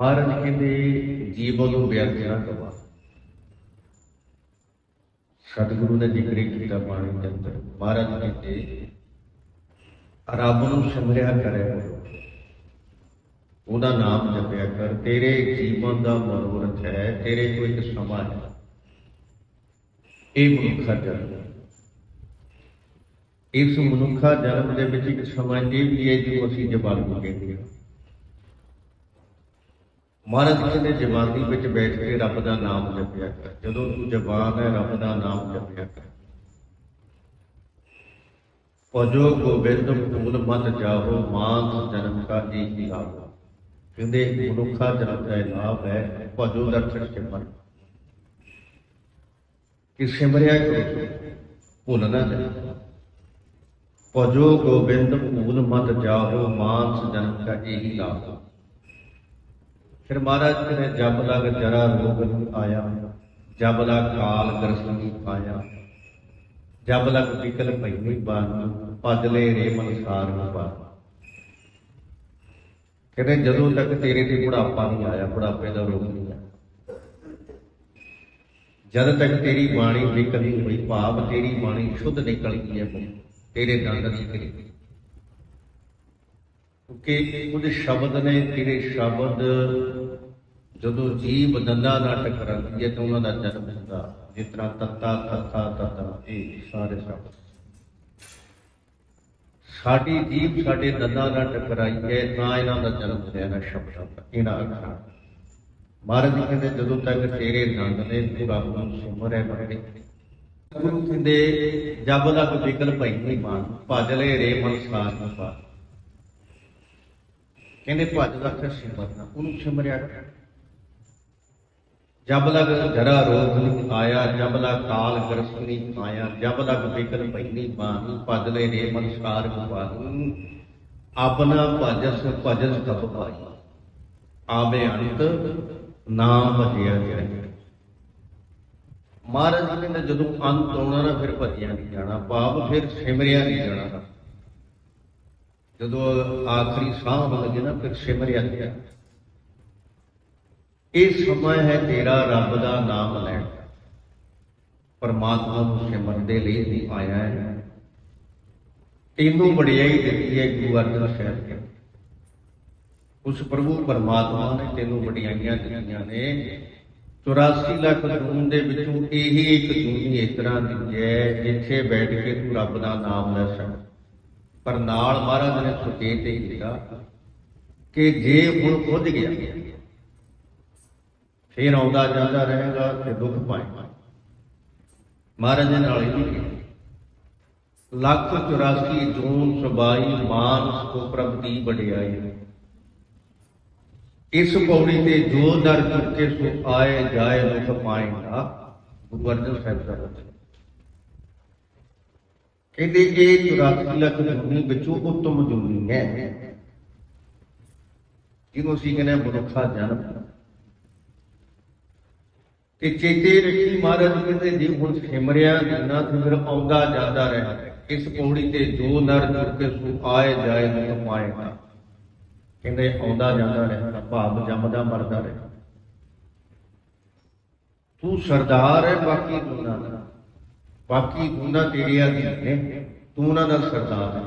ਮਹਾਰਾਜ ਕਹਿੰਦੇ ਜੀਵਨ ਨੂੰ ਵਿਅਰਥ ਨਾ ਗਵਾ ਸਤਿਗੁਰੂ ਨੇ ਜ਼ਿਕਰ ਕੀਤਾ ਬਾਣੀ ਦੇ ਅੰਦਰ ਮਹਾਰਾਜ ਕਹਿੰਦੇ ਰੱਬ ਨੂੰ ਸਿਮਰਿਆ ਕਰਿਆ ਕਰੋ। ਉਹਦਾ ਨਾਮ ਜਪਿਆ ਕਰ, ਤੇਰੇ ਜੀਵਨ ਦਾ ਮਨੋਰਥ ਹੈ, ਤੇਰੇ ਕੋਲ ਇੱਕ ਸਮਾਂ ਹੈ ਇਹ ਮਨੁੱਖਾ ਜਨਮ ਹੈ। ਇਸ ਮਨੁੱਖਾ ਜਨਮ ਦੇ ਵਿੱਚ ਇੱਕ ਸਮਾਂ ਇਹ ਵੀ ਹੈ ਜੋ ਅਸੀਂ ਜਵਾਨ ਨੂੰ ਕਹਿੰਦੇ ਹਾਂ ਮਹਾਰਾਜ ਕਹਿੰਦੇ ਜਵਾਨੀ ਵਿੱਚ ਬੈਠ ਕੇ ਰੱਬ ਦਾ ਨਾਮ ਜਪਿਆ ਕਰ। ਜਦੋਂ ਤੂੰ ਜਵਾਨ ਹੈ, ਰੱਬ ਦਾ ਨਾਮ ਜਪਿਆ ਕਰ। ਪਜੋ ਗੋਬਿੰਦ ਫੂਲ ਮਤ ਜਾਹੋ ਮਾਨਸ ਜਨਮ ਕਾ ਏਕ ਹੀ ਲਾਭ ਕਹਿੰਦੇ, ਮਨੁੱਖਾ ਜਨਮ ਦਾ ਲਾਭ ਹੈ, ਭਜੋ ਦਰਸ਼ਨ ਸਿਮਰ ਕਿ ਸਿਮਰਿਆ ਕਰੋ ਭੁੱਲਣਾ ਨਹੀਂ ਭਜੋ ਗੋਬਿੰਦ ਫੂਲ ਮਤ ਜਾਹੋ ਮਾਨਸ ਜਨਮ ਕਾ ਏਕ ਹੀ ਲਾਭ ਫਿਰ ਮਹਾਰਾਜ ਕਹਿੰਦੇ ਜਬ ਲਗ ਜਰਾ ਰੋਗ ਨਹੀਂ ਆਇਆ ਜਬ ਲਗ ਕਾਲ ਗਰਸ ਨਹੀਂ ਜਬ ਲਗ ਵਿਕਲ ਭਈ ਬਾਨ ਭਜਲੇ ਰੇ ਮਨਸਾਰ ਨੂੰ ਪਾ ਕਹਿੰਦੇ ਜਦੋਂ ਤੱਕ ਤੇਰੇ ਤੇ ਬੁਢਾਪਾ ਨਹੀਂ ਆਇਆ, ਬੁਢਾਪੇ ਦਾ ਰੋਗ ਨਹੀਂ ਆਇਆ। ਜਦ ਤੱਕ ਤੇਰੀ ਬਾਣੀ ਵਿਕਲ ਨਹੀਂ ਹੋਈ, ਭਾਵ ਤੇਰੀ ਬਾਣੀ ਸ਼ੁੱਧ ਨਿਕਲ ਗਈ ਹੈ, ਤੇਰੇ ਦੰਦ ਨਹੀਂ ਕਰੀ ਕਿ ਉਹਦੇ ਸ਼ਬਦ ਨੇ ਤੇਰੇ ਸ਼ਬਦ, ਜਦੋਂ ਜੀਵ ਦੰਦਾਂ ਨਾਲ ਟਕਰਾਉਂਦੀ ਹੈ ਤਾਂ ਉਹਨਾਂ ਦਾ ਜਨਮ ਹੁੰਦਾ। ਜਿਸ ਤਰ੍ਹਾਂ ਤੱਤਾ ਤੱਤਾ ਤੱਤਾ ਇਹ ਸਾਰੇ ਸ਼ਬਦ। ਸਾਡੀ ਜੀਵ ਸਾਡੇ ਦੰਦਾਂ ਨਾਲ ਟਕਰਾਈ ਹੈ, ਤਾਂ ਇਹਨਾਂ ਦਾ ਜਨਮ ਹੋਇਆ ਹੈ ਸ਼ਬਦਾਂ ਦਾ ਇਹਨਾਂ ਅੱਖਰਾਂ ਮਹਾਰਾਜ ਜੀ ਕਹਿੰਦੇ, ਜਦੋਂ ਤੱਕ ਤੇਰੇ ਦੰਦ ਨੇ, ਤੂੰ ਰੱਬ ਨੂੰ ਹੈ ਕਰੇ ਗੁਰੂ ਕਹਿੰਦੇ, ਜਬ ਲਗ ਵਿਕਲ ਭਈ ਨਹੀਂ ਮਾਨ, ਭਜ ਲੈ ਰੇ ਮਨ ਸਾਰ ਨੂੰ ਪਾ ਕਹਿੰਦੇ ਭੱਜ ਦਾ ਫਿਰ ਸਿਮਰਨਾ ਉਹਨੂੰ ਸਿਮਰਿਆ ਜਬ ਲਗ ਜਰਾ ਰੋਗ ਨਹੀਂ ਆਇਆ, ਜਬ ਲਗ ਕਾਲ ਗਰਸ ਆਇਆ ਜਬ ਲਗ ਬਿਕਲ ਪੈਣੀ ਬਾਣੀ, ਭਜ ਲੈ ਰੇ ਮਨਸਕਾਰ ਆਪਣਾ ਭਜਸ ਭਜਸ ਕਬ ਪਾਈ ਆਵੇ ਅੰਤ ਨਾਮ ਭਜਿਆ ਜਾਏ। ਮਹਾਰਾਜ ਜੀ ਕਹਿੰਦੇ ਜਦੋਂ ਅੰਤ ਆਉਣਾ ਨਾ, ਫਿਰ ਭਜਿਆ ਨਹੀਂ ਜਾਣਾ। ਪਾਪ ਫਿਰ ਸਿਮਰਿਆ ਨਹੀਂ ਜਾਣਾ। ਜਦੋਂ ਆਖਰੀ ਸਾਹ ਹੋਣ ਲੱਗੇ ਨਾ, ਫਿਰ ਸਿਮਰਿਆ ਗਿਆ। ਇਹ ਸਮਾਂ ਹੈ ਤੇਰਾ ਰੱਬ ਦਾ ਨਾਮ ਲੈਣ। ਪਰਮਾਤਮਾ ਨੂੰ ਸਿਮਰਨ ਦੇ ਲਈ ਹੀ ਆਇਆ ਹੈ। ਤੈਨੂੰ ਵਡਿਆਈ ਦਿੱਤੀ ਹੈ ਗੁਰੂ ਅਰਜਨ ਸਾਹਿਬ ਨੇ। ਉਸ ਪ੍ਰਭੂ ਪਰਮਾਤਮਾ ਨੇ ਤੈਨੂੰ ਵਡਿਆਈਆਂ ਦਿੱਤੀਆਂ ਨੇ। 84 ਲੱਖ ਜੂਨ ਦੇ ਵਿੱਚੋਂ ਇਹੀ ਇੱਕ ਜੂਨੀ ਇਸ ਤਰ੍ਹਾਂ ਦੀ ਹੈ ਜਿੱਥੇ ਬੈਠ ਕੇ ਤੂੰ ਰੱਬ ਦਾ ਨਾਮ ਲੈ ਸਕਦਾ। ਪਰ ਨਾਲ ਮਹਾਰਾਜ ਨੇ ਸੁਚੇਤ ਹੀ ਕੀਤਾ ਕਿ ਜੇ ਹੁਣ ਖੁੱਦ ਗਿਆ, ਫਿਰ ਆਉਂਦਾ ਜਾਂਦਾ ਰਹੇਗਾ ਤੇ ਦੁੱਖ ਪਾਏਗਾ ਮਹਾਰਾਜ ਨੇ ਨਾਲ ਹੀ ਕੀਤਾ ਲੱਖ 84 ਜੂਨ ਸਬਾਈ ਮਾਨਸ ਕੋ ਪ੍ਰਭ ਦੀ ਵਡਿਆਈ। ਇਸ ਪੌੜੀ ਤੇ ਜੋ ਦਰ ਚੁੱਕੇ ਸੋ ਆਏ ਜਾਏ ਦੁੱਖ ਪਾਏਗਾ ਗੁਰੂ ਅਰਜਨ ਸਾਹਿਬ ਦਾ ਬਚਨ ਕਹਿੰਦੇ ਇਹ 84 ਲੱਖ ਜੁਨੀ ਵਿੱਚੋਂ ਉੱਤਮ ਜੁਨੀ ਹੈ। ਜਿਹਨੂੰ ਅਸੀਂ ਕਹਿੰਦੇ ਮਨੁੱਖਾ ਜਨਮ। ਕਿ ਚੇਤੇ ਰੱਖੀ ਮਹਾਰਾਜ ਕਹਿੰਦੇ, ਜੇ ਹੁਣ ਸਿਮਰਿਆ ਨਾ ਤੇ ਆਉਂਦਾ ਜਾਂਦਾ ਰਹੇ, ਇਸ ਪੌੜੀ ਤੇ ਜੋ ਨਰ ਜੁੜ ਕੇ ਸੋ ਆਏ ਜਾਏ ਨਾ ਪਾਏਗਾ ਕਹਿੰਦੇ ਆਉਂਦਾ ਜਾਂਦਾ ਰਹਿੰਦਾ ਭਾਵ ਜੰਮਦਾ ਮਰਦਾ ਰਹੇ। ਤੂੰ ਸਰਦਾਰ ਹੈ, ਬਾਕੀ ਗੁਨਾ ਦਾ ਬਾਕੀ ਗੁਨਾ ਤੇਰੀਆਂ ਦੀ ਨੇ, ਤੂੰ ਉਹਨਾਂ ਦਾ ਸਰਦਾਰ ਹੈ।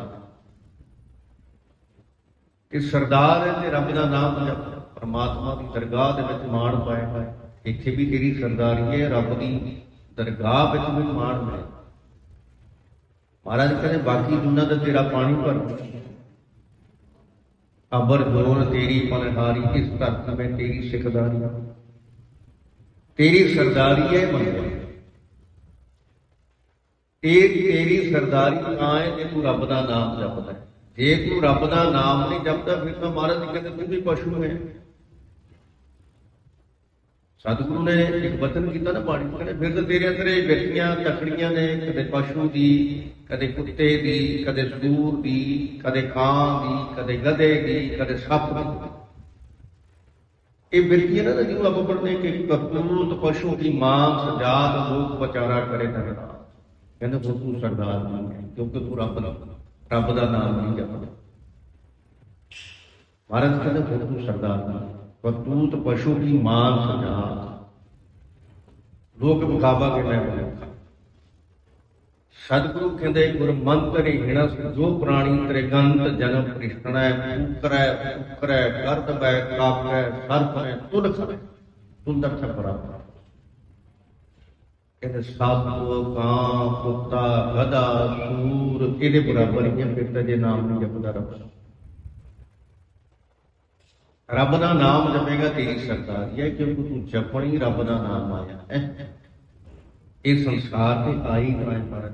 ਕਿ ਸਰਦਾਰ ਹੈ ਤੇ ਰੱਬ ਦਾ ਨਾਮ ਜਪ ਪਰਮਾਤਮਾ ਦੀ ਦਰਗਾਹ ਦੇ ਵਿੱਚ ਮਾਣ ਪਾਏ ਇੱਥੇ ਵੀ ਤੇਰੀ ਸਰਦਾਰੀ ਹੈ, ਰੱਬ ਦੀ ਦਰਗਾਹ ਵਿੱਚ ਵੀ ਮਾਣ ਮਿਲੇ ਮਹਾਰਾਜ ਕਹਿੰਦੇ, ਬਾਕੀ ਦੁਨੀਆ ਦਾ ਤੇਰਾ ਪਾਣੀ ਭਰ। ਅਬਰ ਜੋਨ ਤੇਰੀ ਪਨਹਾਰੀ, ਇਸ ਧਰਤੀ ਮੈਂ ਤੇਰੀ ਸਿੱਖਦਾਰੀ। ਤੇਰੀ ਸਰਦਾਰੀ ਹੈ ਮੰਗਿਆ ਇਹ ਤੇਰੀ ਸਰਦਾਰੀ ਤਾਂ ਹੈ ਜੇ ਤੂੰ ਰੱਬ ਦਾ ਨਾਮ ਜਪਦਾ ਹੈ। ਜੇ ਤੂੰ ਰੱਬ ਦਾ ਨਾਮ ਨਹੀਂ ਜਪਦਾ, ਫਿਰ ਤਾਂ ਮਹਾਰਾਜ ਜੀ ਕਹਿੰਦੇ ਤੂੰ ਵੀ ਪਸ਼ੂ ਹੈ। ਸਤਿਗੁਰੂ ਨੇ ਇੱਕ ਵਚਨ ਕੀਤਾ ਨਾ ਬਾਣੀ ਕਹਿੰਦੇ ਫਿਰ ਤਾਂ ਤੇਰੇ ਅੰਦਰ ਇਹ ਵਿਅਕਤੀਆਂ ਤਕੜੀਆਂ ਨੇ, ਕਦੇ ਪਸ਼ੂ ਦੀ, ਕਦੇ ਕੁੱਤੇ ਦੀ, ਕਦੇ ਸੂਰ ਦੀ, ਕਦੇ ਕਾਂ ਦੀ, ਕਦੇ ਗਧੇ ਦੀ, ਕਦੇ ਸੱਪ ਦੀ। ਇਹ ਬਿਰਤੀਆਂ ਨਾ ਜਿਹਨੂੰ ਆਪਾਂ ਪੜ੍ਹਦੇ ਕਿ ਕਪੂਤ ਪਸ਼ੂ ਦੀ ਮਾਂਸ ਸਜਾਤ ਲੋਕ ਵਿਚਾਰਾ ਕਰੇ ਤਗੜਾ ਕਹਿੰਦੇ ਫਿਰ ਤੂੰ ਸਰਦਾਰ ਨਹੀਂ ਹੈ ਕਿਉਂਕਿ ਤੂੰ ਰੱਬ ਦਾ ਰੱਬ ਦਾ ਨਾਮ ਨਹੀਂ ਜਪਦਾ। ਮਹਾਰਾਜ ਕਹਿੰਦੇ ਫਿਰ ਤੂੰ ਸਰਦਾਰ ਨਹੀਂ ਹੈ। ਪਸ਼ੂ ਕੀ ਮਾਨ ਸਜਾ। ਲੋਕ ਬਖਾਵਾ ਕੇ ਮੈਂ ਬਖਾ ਸਤਿਗੁਰੂ ਕਹਿੰਦੇ ਗੁਰ ਮੰਤਰ ਜੋ ਪ੍ਰਾਣੀ ਤ੍ਰਿਗੰਤ ਜਨਮ ਕ੍ਰਿਸ਼ਣੈ ਉਕਰੈ ਉਕਰੈ ਕਰਦ ਕਾਪੈ, ਸਰਪੈ ਤੁਲ ਖਰੇ ਛਪਰਾ ਕਹਿੰਦੇ ਸੱਪ ਕਾਂ ਕੁੱਤਾ ਗਧਾ ਸੂਰ। ਇਹਦੇ ਬਰਾਬਰ ਹੀ ਹੈ ਫਿਰ ਤਾਂ ਜੇ ਨਾਮ ਨਹੀਂ ਜਪਦਾ ਰੱਬ। ਰੱਬ ਦਾ ਨਾਮ ਜਪੇਗਾ ਤੇਰੀ ਸਰਦਾਰੀ ਹੈ ਕਿਉਂਕਿ ਤੂੰ ਜਪਣੀ ਰੱਬ ਦਾ ਨਾਮ ਆਇਆ। ਇਹ ਸੰਸਾਰ ਤੇ ਆਈ ਤਾਂ ਹੈ